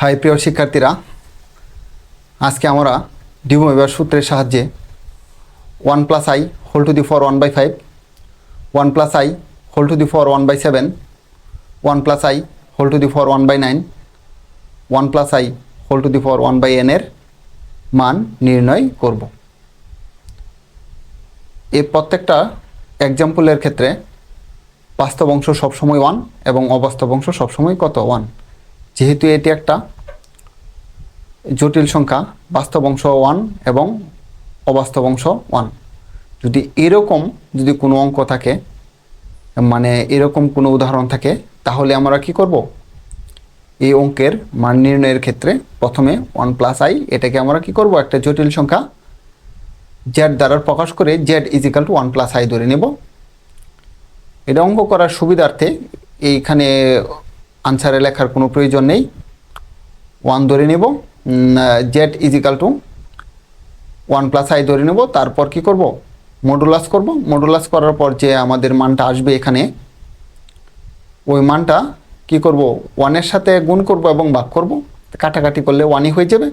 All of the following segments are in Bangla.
হাই, প্রিয় শিক্ষার্থীরা, আজকে আমরা ডিমোভার সূত্রের সাহায্যে one plus i whole to the four one by five one plus i whole to the four one by seven one plus i whole to the four one by nine one plus i whole to the four one by এনের মান নির্ণয় করব। এই প্রত্যেকটা এক্সাম্পলের ক্ষেত্রে বাস্তব অংশ সবসময় ওয়ান এবং অবাস্তব অংশ সবসময় কত ওয়ান যেহেতু এটি একটা জটিল সংখ্যা, বাস্তব অংশ ওয়ান এবং অবাস্তব অংশ ওয়ান যদি এরকম যদি কোনো অঙ্ক থাকে মানে এরকম কোনো উদাহরণ থাকে, তাহলে আমরা কি করব? এই অঙ্কের মান নির্ণয়ের ক্ষেত্রে প্রথমে ওয়ান প্লাস আই এটাকে আমরা কি করব? একটা জটিল সংখ্যা জেড দ্বারা প্রকাশ করে Z is equal to one plus i ধরে নেব। এটা অঙ্ক করার সুবিধার্থে এইখানে আনসারে লেখার কোনো প্রয়োজন নেই। ওয়ান ধরে নেব। Z is equal to one plus i ধরে নেব। তারপর কি করব? মডুলাস করব। মডুলাস করার পর যে আমাদের মানটা আসবে এখানে, ওই মানটা কি করব? ওয়ানের সাথে গুণ করব এবং ভাগ করব। কাটাকাটি করলে ওয়ানই হয়ে যাবে।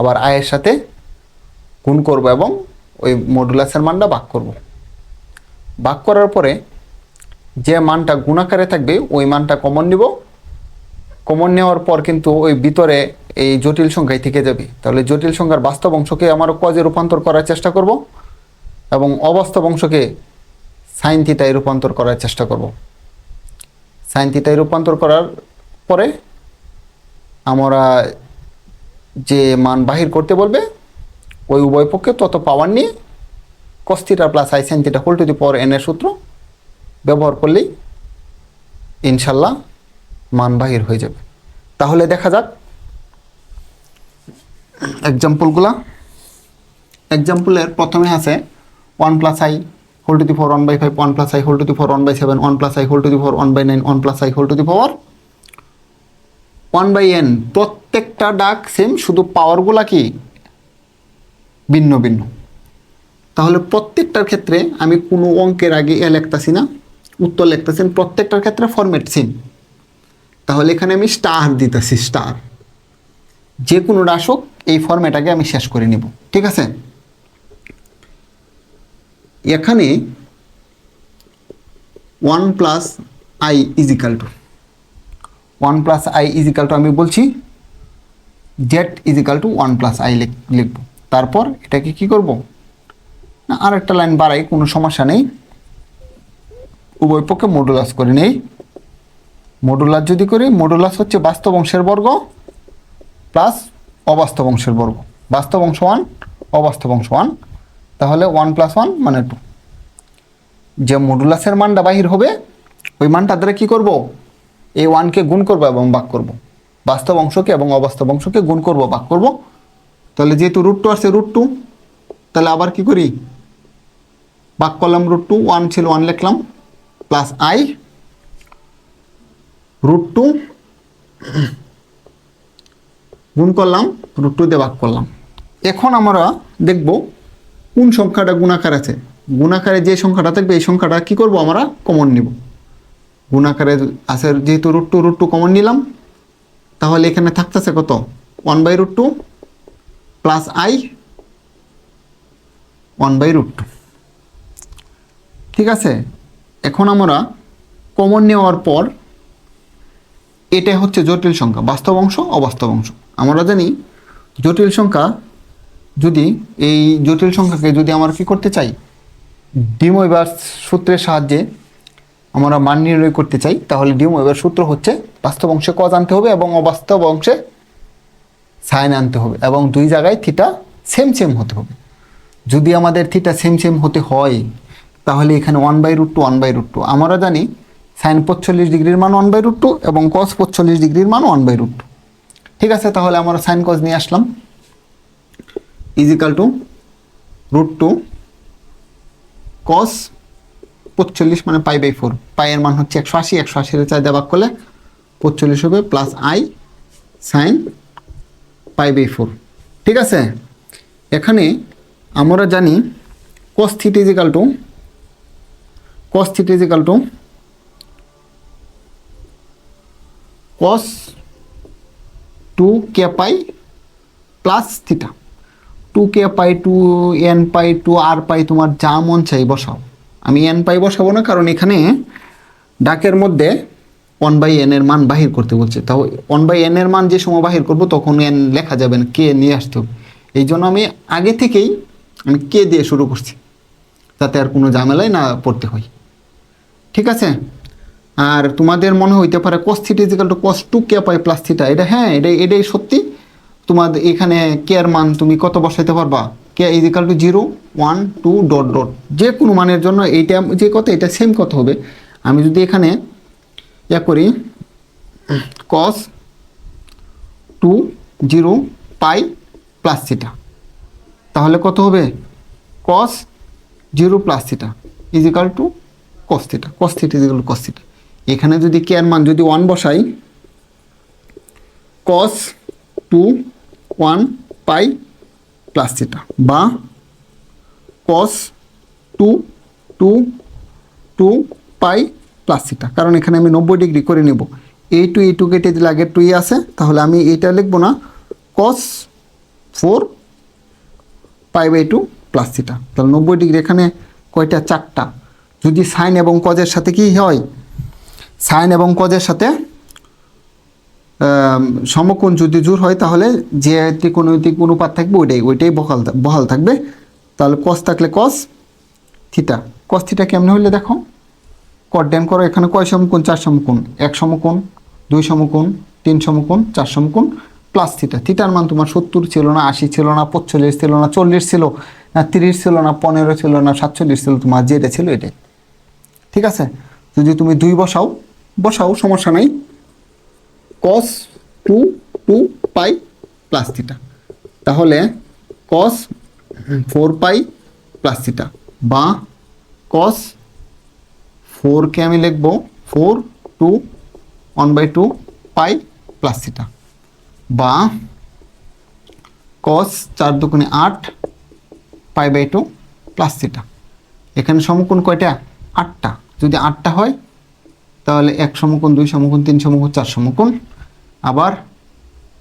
আবার আয়ের সাথে গুণ করব এবং ওই মডুলাসের মানটা ভাগ করব। ভাগ করার পরে যে মানটা গুণাকারে থাকবে, ওই মানটা কমন নিব। কমন নেওয়ার পর কিন্তু ওই ভিতরে এই জটিল সংখ্যায় থেকে যাবে। তাহলে জটিল সংখ্যার বাস্তব অংশকে আমার কজে রূপান্তর করার চেষ্টা করব এবং অবাস্তব অংশকে সাইন থিটায় রূপান্তর করার চেষ্টা করব। সাইন থিটায় রূপান্তর করার পরে আমরা যে মান বাহির করতে বলবে, ওই উভয় পক্ষে তত পাওয়ার নিয়ে cos theta plus i sine theta whole to the power এনের সূত্র ব্যবহার করলেই ইনশাল্লাহ মান বাহির হয়ে যাবে। তাহলে দেখা যাক। এক্সাম্পলগুলা এক্সাম্পলের প্রথমে আছে one plus i whole to the four one by five one plus i whole to the four one by seven one plus i whole to the four one by nine one plus i whole to the power one by n প্রত্যেকটা ডাক সেম শুধু পাওয়ারগুলা কি? ভিন্ন ভিন্ন। তাহলে প্রত্যেকটার ক্ষেত্রে আমি কোনো অঙ্কের আগে এ লিখতেছি না, উত্তর লিখতেছেন প্রত্যেকটার ক্ষেত্রে ফরম্যাট সেম তাহলে এখানে আমি স্টার দিতেছি স্টার যে কোনো রাসক এই ফরম্যাট আগে আমি শেষ করে নিব, ঠিক আছে? এখানে one plus i is equal to one plus i is equal to আমি বলছি Z is equal to one plus i লিখব। তারপর এটাকে কি করব? না আর একটা লাইন বাড়াই, কোনো সমস্যা নেই। উভয় পক্ষে মডুলাস করে নেই। মডুলাস যদি করি মডুলাস হচ্ছে বাস্তব অংশের বর্গ প্লাস অবাস্তব অংশের বর্গ। বাস্তব অংশ ওয়ান অবাস্তব অংশ ওয়ান তাহলে ওয়ান প্লাস ওয়ান মানে টু যে মডুলাসের মানটা বাহির হবে, ওই মানটা দ্বারা কী করব? এই ওয়ানকে গুণ করব এবং বাক করব। বাস্তব অংশকে এবং অবাস্তব অংশকে গুণ করব বাক করব। তাহলে যেহেতু রুট টু আসছে রুট টু তাহলে আবার কি করি? বাক করলাম রুট টু ওয়ান ছিল ওয়ান লিখলাম প্লাস আই রুট টু গুণ করলাম রুট টু দিয়ে ভাগ করলাম। এখন আমরা দেখব কোন সংখ্যাটা গুণাকার আছে। গুণাকারে যে সংখ্যাটা থাকবে, এই সংখ্যাটা কি করব আমরা? কমন নিব। গুণাকারে আছে যেহেতু root two root two common নিলাম, তাহলে এখানে থাকতেছে কত? One by root two plus i one by root two ঠিক আছে? এখন আমরা কমন নেওয়ার পর এটা হচ্ছে জটিল সংখ্যা, বাস্তব অংশ, অবাস্তব অংশ। আমরা জানি জটিল সংখ্যা যদি এই জটিল সংখ্যাকে যদি আমরা কি করতে চাই ডিমোইবার সূত্রের সাহায্যে আমরা মান নির্ণয় করতে চাই, তাহলে ডিমোইবার সূত্র হচ্ছে বাস্তব অংশে কজ আনতে হবে এবং অবাস্তব অংশে সাইন আনতে হবে এবং দুই জায়গায় থিটা সেম সেম হতে হবে। যদি আমাদের থিটা সেম সেম হতে হয়, তাহলে এখানে one by root two one by root two আমরা জানি সাইন পঁচল্লিশ ডিগ্রির মান ওয়ান বাই রুট টু এবং কস পঁচল্লিশ ডিগ্রির মান ওয়ান বাই রুট টু ঠিক আছে, তাহলে আমরা সাইন কজ নিয়ে আসলাম। Is equal to root two cos পঁচল্লিশ মানে পাই বাই ফোর পাইয়ের মান হচ্ছে একশো আশি, একশো আশির চার দেবাক করলে পঁচল্লিশ হবে plus i sine pi by four ঠিক আছে? এখানে আমরা জানি cos theta is equal to cos theta is equal to cos two k pi plus theta two k pi two n pi two R pi তোমার যা মন চাই বসাও। আমি এন পাই বসাবো না, কারণ এখানে ডাকের মধ্যে ওয়ান বাই এন এর মান বাহির করতে বলছে। তাও ওয়ান বাই এন এর মান যে সময় বাহির করব, তখন এন লেখা যাবে না কে নিয়ে আসতে হবে। এই জন্য আমি আগে থেকেই আমি কে দিয়ে শুরু করছি, যাতে আর কোনো ঝামেলায় না পড়তে হয়। ঠিক আছে? আর তোমাদের মনে হইতে পারে cos theta is equal to cos two k pi plus theta এটা হ্যাঁ এটা এটাই সত্যি। তোমাদের এখানে কে মান তুমি কত বসাইতে পারবা? K is equal to zero one two dot dot যে কোনো মানের জন্য এইটা, যে কত এটা সেম কত হবে। আমি যদি এখানে ইয়া করি cos two zero pi plus theta তাহলে কত হবে? Cos zero plus theta is equal to cos theta cos theta is equal to cos theta এখানে যদি কে এর মান যদি ওয়ান বসাই cos two one pi plus theta বা cos two two two pi plus theta কারণ এখানে আমি নব্বই ডিগ্রি করে নেব। এই টু এই টু কেটে দিলে আগের টুই আছে, তাহলে আমি এইটা লিখব না cos four pi by two plus theta তাহলে নব্বই ডিগ্রি এখানে কয়টা? চারটা। যদি সাইন এবং কজের সাথে কি হয় সাইন এবং কজের সাথে সমকোণ যদি জোর হয় তাহলে যে ত্রিকোণমিতিক অনুপাত থাকবে ওইটাই ওইটাই বহাল বহাল থাকবে। তাহলে কস থাকলে কস থিটা কস থিটা কেমনে হইলে দেখো? কট ড্যান করো, এখানে কয় সমকোণ? চার সমকোণ। এক সমকোণ, দুই সমকোণ, তিন সমকোণ, চার সমকোণ প্লাস থিটা থিটার মান তোমার সত্তর ছিল না, আশি ছিল না, পঁচল্লিশ ছিল না, চল্লিশ ছিল না, তিরিশ ছিল না, পনেরো ছিল না, সাতচল্লিশ ছিল, তোমার যেটা ছিল এটাই। ঠিক আছে? যদি তুমি দুই বসাও বসাও, সমস্যা নাই। Cos two two pi plus theta তাহলে cos four pi plus theta বা কস ফোরকে আমি লিখব four two one by two pi plus theta বা কস চার দুগুণে আট pi by two plus theta এখানে সমকোণ কয়টা? আটটা। যদি আটটা হয় তাহলে এক সমকোণ, দুই সমকোণ, তিন সমকোণ, চার সমকোণ, আবার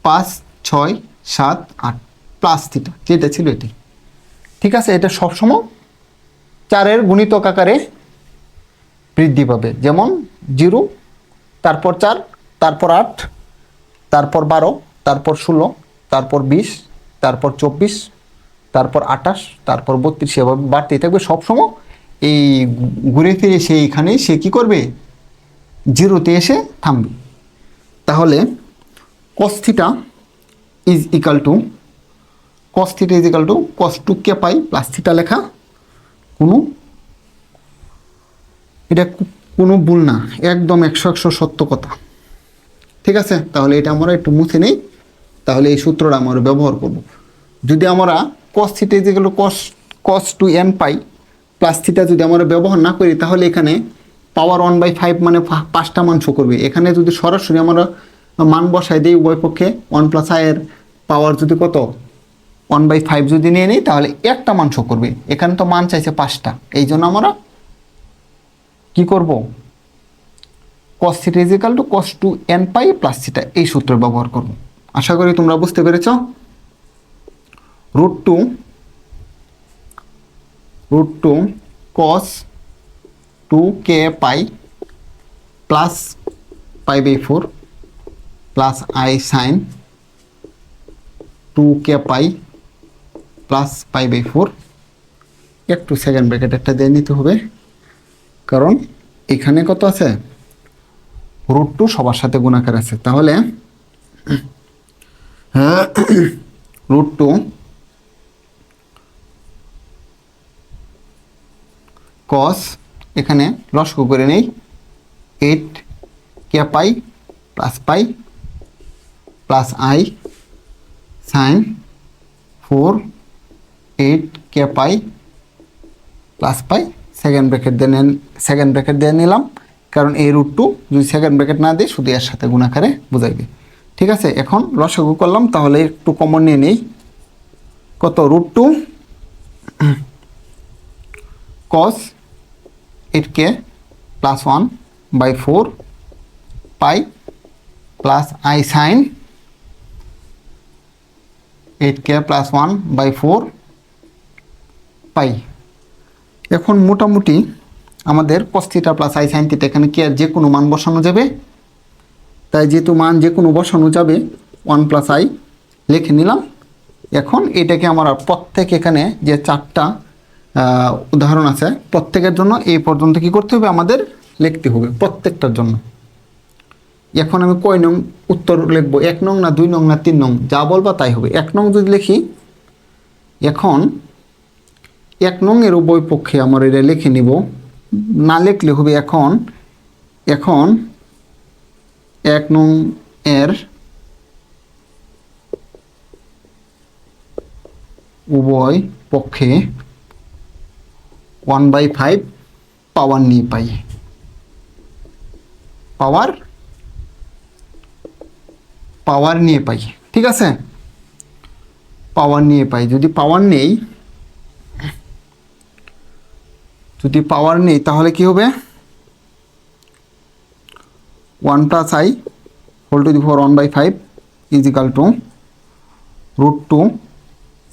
পাঁচ, ছয়, সাত, আট, প্লাস থিটা, যেটা ছিল এটি। ঠিক আছে? এটা সবসময় চারের গুণিতক আকারে বৃদ্ধি পাবে। যেমন জিরো, তারপর চার, তারপর আট, তারপর বারো, তারপর ষোলো, তারপর বিশ, তারপর চব্বিশ, তারপর আঠাশ, তারপর বত্রিশ, এভাবে বাড়তেই থাকবে সবসময়। এই ঘুরে ফিরে সে এখানে সে কী করবে? জিরোতে এসে থামবে। তাহলে cos theta is equal to cos theta is equal to cos two k pi plus theta লেখা কোনো, এটা কোনো ভুল না, একদম একশো একশো সত্য কথা। ঠিক আছে? তাহলে এটা আমরা একটু মুছে নেই। তাহলে এই সূত্রটা আমরা ব্যবহার করব। যদি আমরা কস থিটা যেগুলো cos cos two n pi plus theta যদি আমরা ব্যবহার না করি, তাহলে এখানে পাওয়ার ওয়ান বাই ফাইভ মানে পাঁচটা মান শো করবে। এখানে যদি সরাসরি আমরা মান বসাই দিই উভয় পক্ষে ওয়ান প্লাস আয়ের পাওয়ার যদি কত? ওয়ান বাই ফাইভ যদি নিয়ে নিই, তাহলে একটা মান শো করবে। এখানে তো মান চাইছে পাঁচটা। এই জন্য আমরা কি করব? Cos theta is equal to cos two n pi plus theta এই সূত্র ব্যবহার করব। আশা করি তোমরা বুঝতে পেরেছ। Root two root two cos two k pi plus pi by four plus i sine two k pi plus pi by four একটু সেকেন্ড ব্র্যাকেট একটা দিয়ে নিতে হবে। কারণ এখানে কত আছে? রুট টু সবার সাথে গুণাকার আছে। তাহলে রুট টু কস এখানে লস্কু করে নেই। Eight k pi? Plus pi. Plus i sine four eight k pi? Plus pi. Second bracket দিয়ে নেন সেকেন্ড ব্র্যাকেট দিয়ে নিলাম। কারণ এই রুট টু যদি সেকেন্ড ব্র্যাকেট না দিই, শুধু এর সাথে গুণাকারে বোঝাইবে। ঠিক আছে, এখন লসগু করলাম, তাহলে একটু কমন নিয়ে নেই। কত? Root two cos eight k plus one by four pi plus i sine eight k plus one by four pi এখন মোটামুটি আমাদের cos theta plus i sine theta এখানে কি আর যে কোনো মান বসানো যাবে? তাই যেহেতু মান যে কোনো বসানো যাবে ওয়ান প্লাস আই লিখে নিলাম। এখন এটাকে আমার প্রত্যেক এখানে যে চারটা উদাহরণ আছে। প্রত্যেকের জন্য এই পর্যন্ত কি করতে হবে? আমাদের লিখতে হবে, প্রত্যেকটার জন্য। এখন আমি কয় নং উত্তর লিখব? এক নং না দুই নং না তিন নং? যা বলবা তাই হবে। এক নং যদি লিখি, এখন এক নং এর উভয় পক্ষে আমার এটা লিখে নিব। না লিখলে হবে এখন এখন এক নং এর উভয় পক্ষে ওয়ান বাই ফাইভ পাওয়ার নিয়ে পাই। পাওয়ার পাওয়ার নিয়ে পাই, ঠিক আছে? পাওয়ার নিয়ে পাই। যদি পাওয়ার নেই, যদি পাওয়ার নেই, তাহলে কি হবে? One plus i whole to the four one by five is equal to two,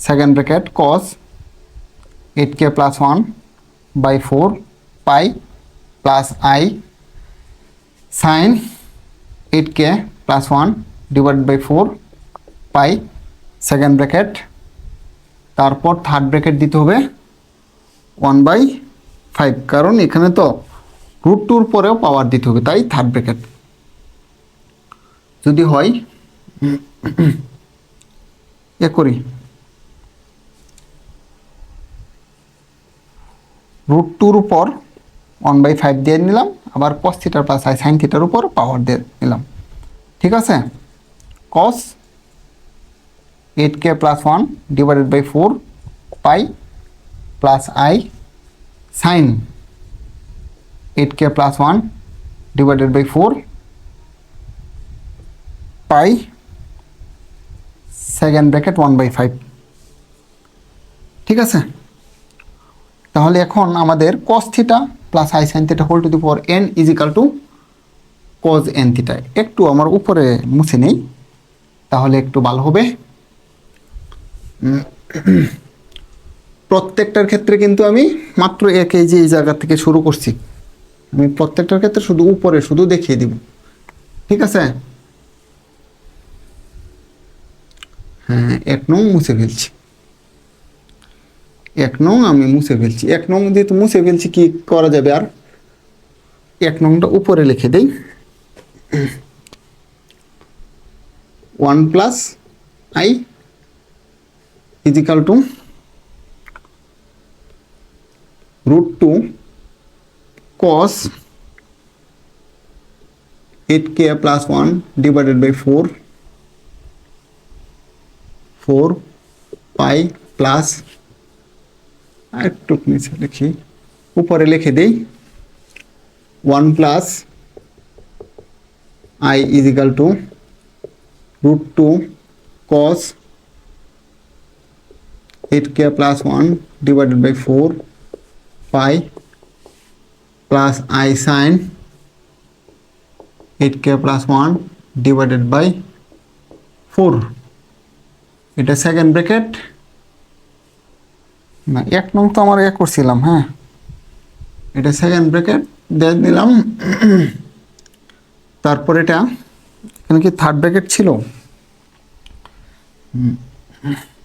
second bracket, cos, eight k plus one by four pi plus i sine eight k plus one divide by four pi second bracket তারপর থার্ড ব্র্যাকেট দিতে হবে ওয়ান বাই ফাইভ কারণ এখানে তো রুট টুর পরেও পাওয়ার দিতে হবে, তাই থার্ড ব্র্যাকেট যদি হয়, এ করি। রুট টুর উপর ওয়ান বাই ফাইভ দিয়ে নিলাম, আবার কস থিটার প্লাস আই সাইন থিটার উপর পাওয়ার দিয়ে নিলাম। ঠিক আছে? Cos eight k plus one divided by four pi plus i sine eight k plus one divided by four pi second bracket one by five ঠিক আছে? তাহলে এখন আমাদের cos theta plus i sine theta whole to the power n is equal to cos n theta একটু আমার উপরে মুছে নেই, তাহলে একটু ভালো হবে। প্রত্যেকটার ক্ষেত্রে কিন্তু আমি মাত্র এক যে এই জায়গা থেকে শুরু করছি। আমি প্রত্যেকটার ক্ষেত্রে শুধু উপরে, শুধু দেখিয়ে দিব। ঠিক আছে? হ্যাঁ এক নং মুছে ফেলছি। এক নং আমি মুছে ফেলছি। এক নং যেহেতু মুছে ফেলছি, কি করা যাবে আর? এক নংটা উপরে লিখে দেই। One plus i is equal to root 2 cos 8k plus 1 divided by 4 4 pi plus একটু নিচে লিখি উপরে লিখে দেই one plus i is equal to root two cos eight k plus one divided by four pi plus i sin 8k plus 1 divided by 4 এটা সেকেন্ড ব্র্যাকেট না, এক নং তো আমার এক করছিলাম হ্যাঁ। এটা সেকেন্ড ব্র্যাকেট দিয়ে দিলাম। তারপর এটা, এখানে কি থার্ড ব্র্যাকেট ছিল?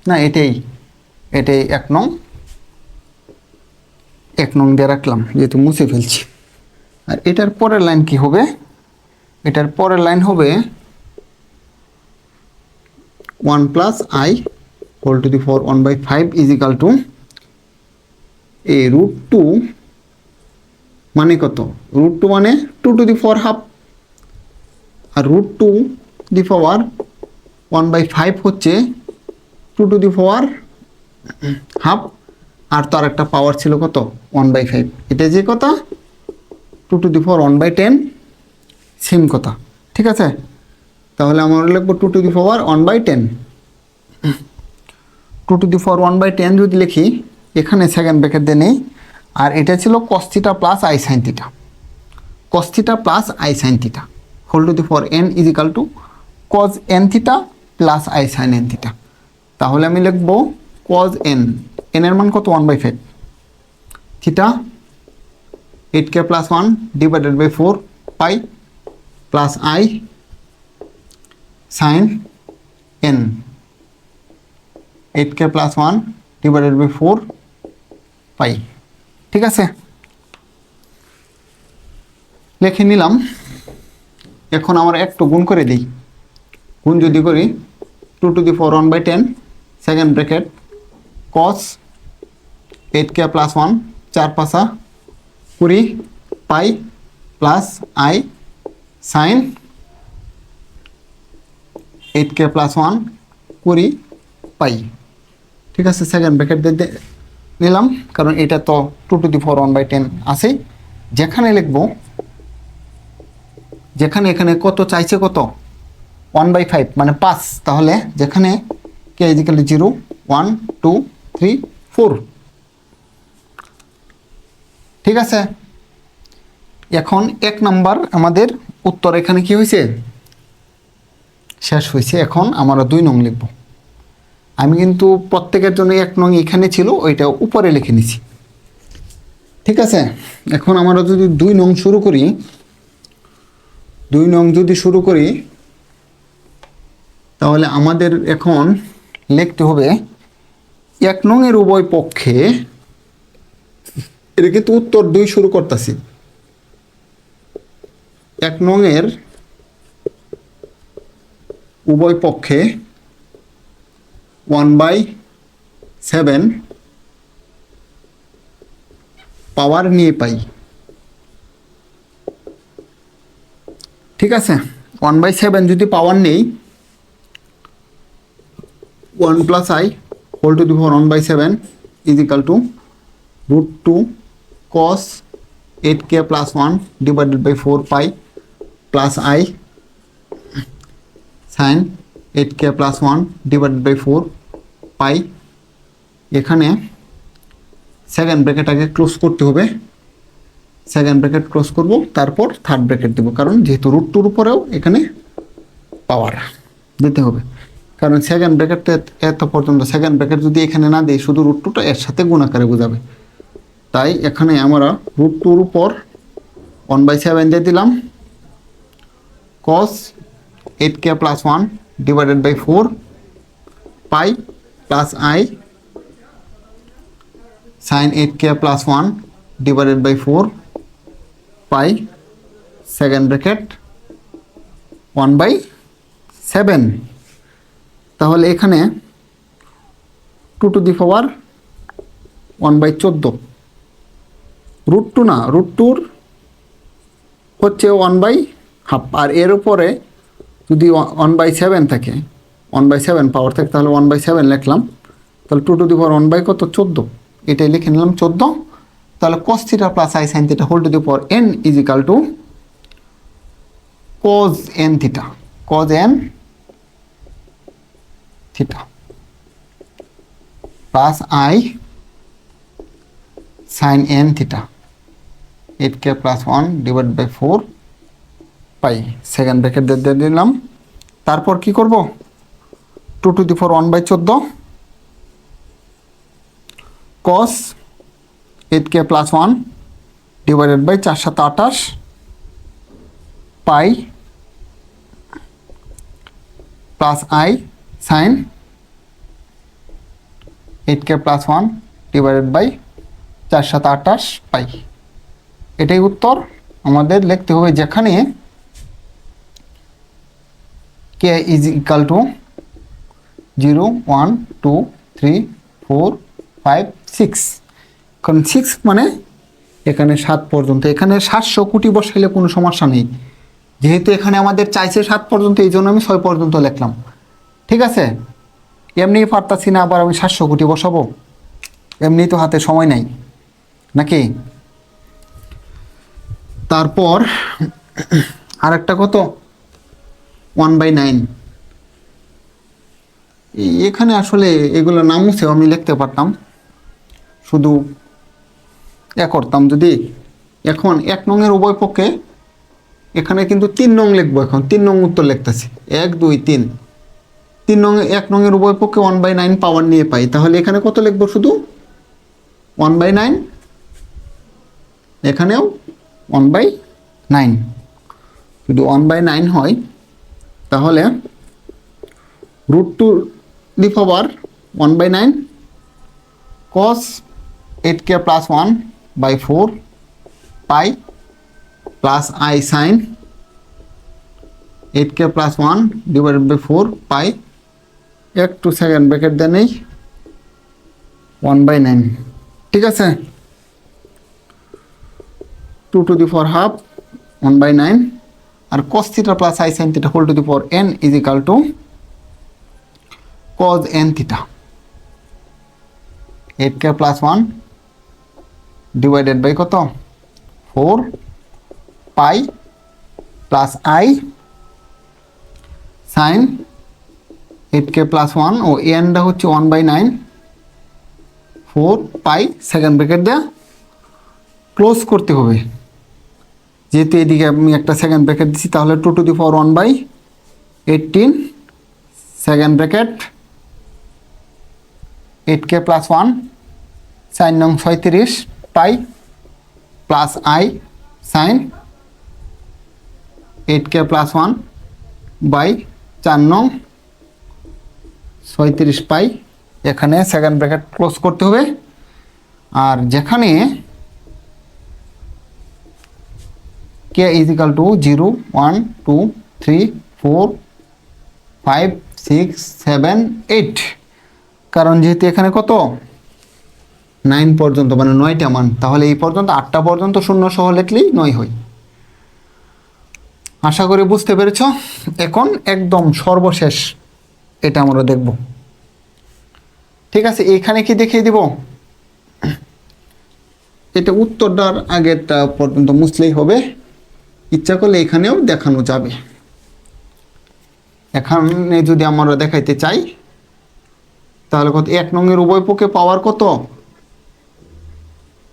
না, এটাই এটাই এক নং। এক নং দিয়ে রাখলাম, যেহেতু মুছে ফেলছি। আর এটার পরের লাইন কি হবে? এটার পরের লাইন হবে one plus i whole to the four one by five is equal two A root two মানে কত? রুট টু মানে two to the four half আর root two the power one by five হচ্ছে two to the power half আর তার একটা পাওয়ার ছিল কত? ওয়ান বাই ফাইভ এটা যে কথা? Two to the four one by ten same কথা। ঠিক আছে? তাহলে আমরা লিখব two to the power one by ten two to the four one by ten যদি লিখি এখানে সেকেন্ড ব্র্যাকেট দিয়ে নেই। আর এটা ছিল cos theta plus i sine theta cos theta plus i sine theta whole to the four n is equal to cos n theta plus i sine n theta তাহলে আমি লিখব কজ এন এন এর মান কত? One by five theta eight k plus one divided by four pi plus i sine n eight k plus one divided by four pi. ঠিক আছে? লিখে নিলাম। এখন আমরা একটু গুণ করে দিই। গুণ যদি করি two to the four one by ten second bracket cos eight k plus one চার পাশা কুড়ি, pi plus i sine eight k plus one কুড়ি, পাই। ঠিক আছে? সেকেন্ড ব্র্যাকেট দিয়ে নিলাম, কারণ এটা তো two to the four one by ten আছে। যেখানে লিখব, যেখানে এখানে কত চাইছে কত? ওয়ান বাই ফাইভ মানে পাঁচ। তাহলে যেখানে k is equal zero one two three four ঠিক আছে? এখন এক নাম্বার আমাদের উত্তর এখানে কি হয়েছে শেষ হয়েছে এখন আমরা দুই নং লিখব। আমি কিন্তু প্রত্যেকের জন্য এক নং এখানে ছিল, ওইটা উপরে লিখে নিছি। ঠিক আছে? এখন আমরা যদি দুই নং শুরু করি, দুই নং যদি শুরু করি, তাহলে আমাদের এখন লিখতে হবে, এক নংয়ের উভয় পক্ষে এটা কিন্তু উত্তর দুই শুরু করতেছি। এক নংয়ের উভয় পক্ষে ওয়ান বাই সেভেন পাওয়ার নিয়ে পাই। ঠিক আছে? ওয়ান বাই সেভেন যদি পাওয়ার নেই one plus i whole to the four one by seven is to root two cos eight k plus one divided by four pi plus i sine eight k plus one divided by four pi এখানে সেকেন্ড ব্র্যাকেট আগে ক্লোজ করতে হবে। সেকেন্ড ব্র্যাকেট ক্লোজ করব, তারপর থার্ড ব্র্যাকেট দেবো, কারণ যেহেতু রুট টুর উপরেও এখানে পাওয়ার দিতে হবে। কারণ সেকেন্ড ব্র্যাকেটটা এত পর্যন্ত সেকেন্ড ব্র্যাকেট যদি এখানে না দিই, শুধু রুট টুটা এর সাথে গুণাকারে বোঝাবে। তাই এখানে আমরা রুট টুর উপর ওয়ান বাই সেভেন দিয়ে দিলাম। Cos eight k plus one divided by four pi plus i sine eight k plus one divided by four pi second bracket one by seven তাহলে এখানে two to the power one by চোদ্দ। রুট টু না রুট টুর হচ্ছে ওয়ান বাই হাফ আর এর উপরে যদি ওয়ান বাই সেভেন থাকে ওয়ান বাই সেভেন পাওয়ার থাকে, তাহলে ওয়ান বাই সেভেন লিখলাম, তাহলে two to the power one by কত? চোদ্দ। এটাই লিখে নিলাম চোদ্দ। তাহলে cos theta plus i sine theta whole to the power n is equal to cos n theta cos n theta plus i sine n theta eight k plus one divide by four pi second bracket দিয়ে দিলাম। তারপর কি করব? Two to the four one by চোদ্দ। Cos eight k plus one divided by চার সাত আঠাশ pi plus i sine eight k plus one divided by চার সাত আঠাশ পাই। এটাই উত্তর। আমাদের লিখতে হবে যেখানে k is equal to zero one two three four five six কারণ সিক্স মানে এখানে সাত পর্যন্ত। এখানে সাতশো কোটি বসাইলে কোনো সমস্যা নেই। যেহেতু এখানে আমাদের চাইছে সাত পর্যন্ত, এই জন্য আমি ছয় পর্যন্ত লিখলাম। ঠিক আছে? এমনি পারতাছি না, আবার আমি সাতশো কোটি বসাবো। এমনি তো হাতে সময় নাই। নাকি? তারপর আরেকটা কত? ওয়ান বাই নাইন এখানে আসলে এগুলো নাম মুছেও আমি লিখতে পারতাম। শুধু এ করতাম যদি। এখন এক নংয়ের উভয় পক্ষে এখানে কিন্তু তিন নং লিখব এখন। তিন নং উত্তর লিখতেছি। এক, দুই, তিন। তিন নং, এক নংয়ের উভয় পক্ষে ওয়ান বাই নাইন পাওয়ার নিয়ে পাই। তাহলে এখানে কত লিখব শুধু? ওয়ান বাই নাইন এখানেও ওয়ান বাই নাইন যদি ওয়ান বাই নাইন হয় তাহলে root two the power one by nine cos eight k plus one by four pi plus i sine eight k plus one divided by four pi একটু সেকেন্ড ব্র্যাকেট দেন এই ওয়ান বাই নাইন ঠিক আছে? Two to the four half one by nine R cos theta plus i sine theta whole to the four n is equal to cos n theta eight k plus one divided by কত? Four pi plus i sine eight k plus one ও এনটা হচ্ছে one by nine four pi second bracket দেওয়া ক্লোজ করতে হবে। যেহেতু এদিকে আমি একটা সেকেন্ড ব্র্যাকেট দিচ্ছি তাহলে two to the four one by eighteen second bracket eight k plus one sine নং ছয়ত্রিশ pi plus i sine eight k plus one by চার নং ছয়ত্রিশ পাই এখানে সেকেন্ড ব্র্যাকেট ক্লোজ করতে হবে। আর যেখানে k is equal to zero one two three four five six seven eight কারণ যেহেতু এখানে কত? নাইন পর্যন্ত মানে নয়টা মান। তাহলে এই পর্যন্ত আটটা পর্যন্ত শূন্য সহ লিখলেই নয় হয়। আশা করি বুঝতে পেরেছ? এখন একদম সর্বশেষ এটা আমরা দেখব। ঠিক আছে, এখানে কি দেখিয়ে দিব? এটা উত্তরটার আগেরটা পর্যন্ত মুছলেই হবে। ইচ্ছা করলে এখানেও দেখানো যাবে। এখানে যদি আমরা দেখাইতে চাই, তাহলে কত? এক নংয়ের উভয় পক্ষে পাওয়ার কত?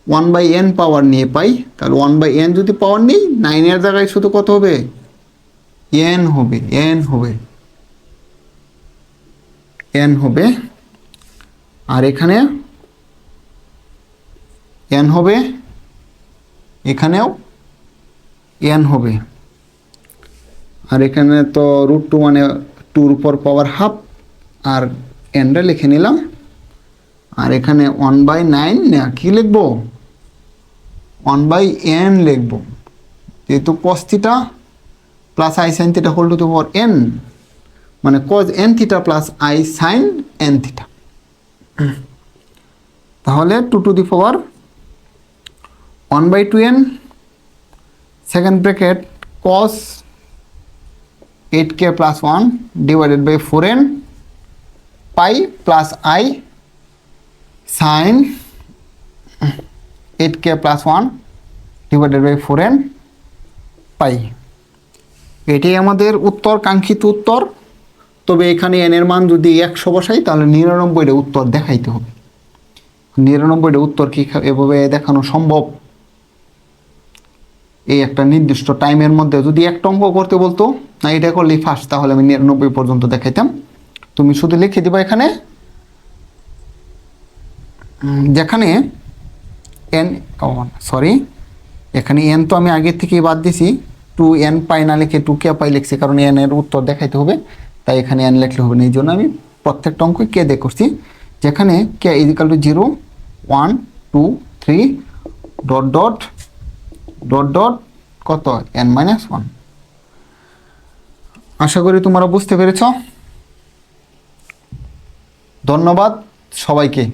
ওয়ান বাই এন পাওয়ার নিয়ে পাই। তাহলে ওয়ান বাই এন যদি পাওয়ার নেই নাইনের জায়গায় শুধু কত হবে? এন হবে এন হবে। এন হবে। আর এখানে এন হবে, এখানেও এন হবে। আর এখানে তো রুট টু মানে টুর উপর পাওয়ার হাফ আর এনটা লিখে নিলাম। আর এখানে ওয়ান বাই নাইন না কী লিখব? ওয়ান বাই এন লিখব। যেহেতু cos theta plus i sine theta whole to the power n মানে cos n theta plus i sine n theta তাহলে two to the power one by two n second bracket cos eight k plus one divided by four n pi plus i sine eight k plus one divided by four n pi এটি আমাদের উত্তর, কাঙ্ক্ষিত উত্তর। তবে এখানে এনের মান যদি একশো বসাই, তাহলে নিরানব্বইটা উত্তর দেখাইতে হবে। নিরানব্বইটা উত্তর কি এভাবে দেখানো সম্ভব? এই একটা নির্দিষ্ট টাইমের মধ্যে যদি একটা অঙ্ক করতে বলতো, না, এটা করলেই ফার্স্ট, তাহলে আমি নিরানব্বই পর্যন্ত দেখাইতাম। তুমি শুধু লিখে দিবা এখানে যেখানে এন সরি এখানে এন তো আমি আগের থেকেই বাদ দিছি, টু এন পাই না লিখে টু কে পাই লিখছি, কারণ এন এর উত্তর দেখাইতে হবে, তাই এখানে এন লিখলে হবে না, এই জন্য আমি প্রত্যেকটা অঙ্কই কে দিয়ে করছি, যেখানে k is equal to zero one two three dot dot dot dot কত? এন মাইনাস ওয়ান আশা করি তোমরা বুঝতে পেরেছ। ধন্যবাদ সবাইকে।